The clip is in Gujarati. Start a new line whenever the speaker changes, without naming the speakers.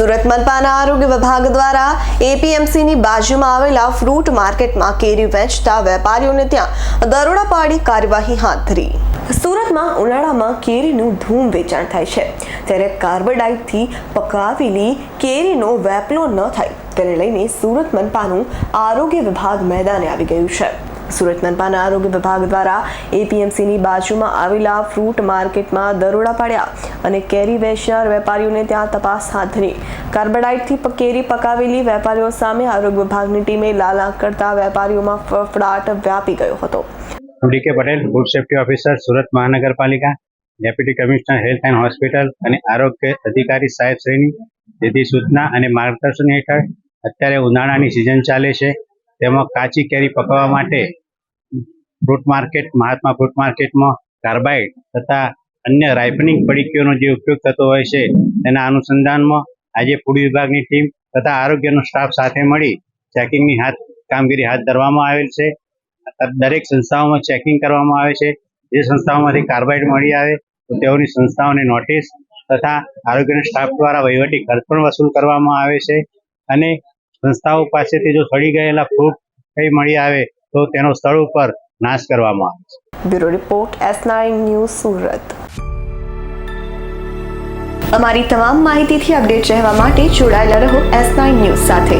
સુરત મનપાના આરોગ્ય વિભાગ દ્વારા એપીએમસીની બાજુમાં આવેલા ફ્રૂટ માર્કેટમાં કેરી વેચતા વેપારીઓને ત્યાં દરોડા પાડી કાર્યવાહી હાથ ધરી. સુરતમાં ઉનાળામાં કેરીનું ધૂમ વેચાણ થાય છે. ત્યારે કાર્બોડાઇટથી પકાવેલી કેરીનો વેપલો ન થાય. તેને લઈને સુરત મનપાનું આરોગ્ય વિભાગ મેદાને આવી ગયું છે. સુરત મનપાના આરોગ્ય વિભાગ દ્વારા એપીએમસીની બાજુમાં આવેલા ફ્રૂટ માર્કેટમાં દરોડા પાડ્યા અને કેરી વેચનાર વેપારીઓને ત્યાં તપાસ હાથ ધરી. કાર્બોડાઇટથી કેરી પકાવેલી વેપારીઓ સામે આરોગ્ય વિભાગની ટીમે લાલા કરતા વેપારીઓમાં ફફડાટ વ્યાપી ગયો હતો.
DK Patel food safety officer Surat મહાનગરપાલિકા deputy commissioner health and hospital અને આરોગ્ય અધિકારી સાહેબ શ્રેણી. જેથી સૂચના અને માર્ગદર્શન હેઠળ અત્યારે ઉનાળાની સિઝન ચાલે છે. તેમાં કાચી કેરી પકવવા માટે ફ્રૂટ માર્કેટ મહાત્મા ફ્રૂટ માર્કેટમાં કાર્બાઇડ તથા અન્ય રાઇપનિંગ પડીકીઓનો જે ઉપયોગ થતો હોય છે, તેના અનુસંધાનમાં આજે ફૂડ વિભાગની ટીમ તથા આરોગ્યનો સ્ટાફ સાથે મળી ચેકિંગની હાથ, કામગીરી હાથ ધરવામાં આવેલ છે. દરેક સંસ્થાઓમાં ચેકિંગ કરવામાં આવે છે. જે સંસ્થાઓમાંથી કાર્બાઇડ મળી આવે, તો તેઓની સંસ્થાઓને નોટિસ તથા આરોગ્યના સ્ટાફ દ્વારા વહીવટી ખર્ચ પણ વસૂલ કરવામાં આવે છે. અને સંસ્થાઓ પાસેથી જો સડી ગયેલા ફ્રૂટ કઈ મળી આવે, તો તેનો સ્થળ ઉપર નાશ કરવામાં આવે છે.
Bureau report, S nine news Surat. અમારી તમામ માહિતીથી અપડેટ રહેવા માટે જોડાયેલા રહો એસ નાઇન ન્યૂઝ સાથે.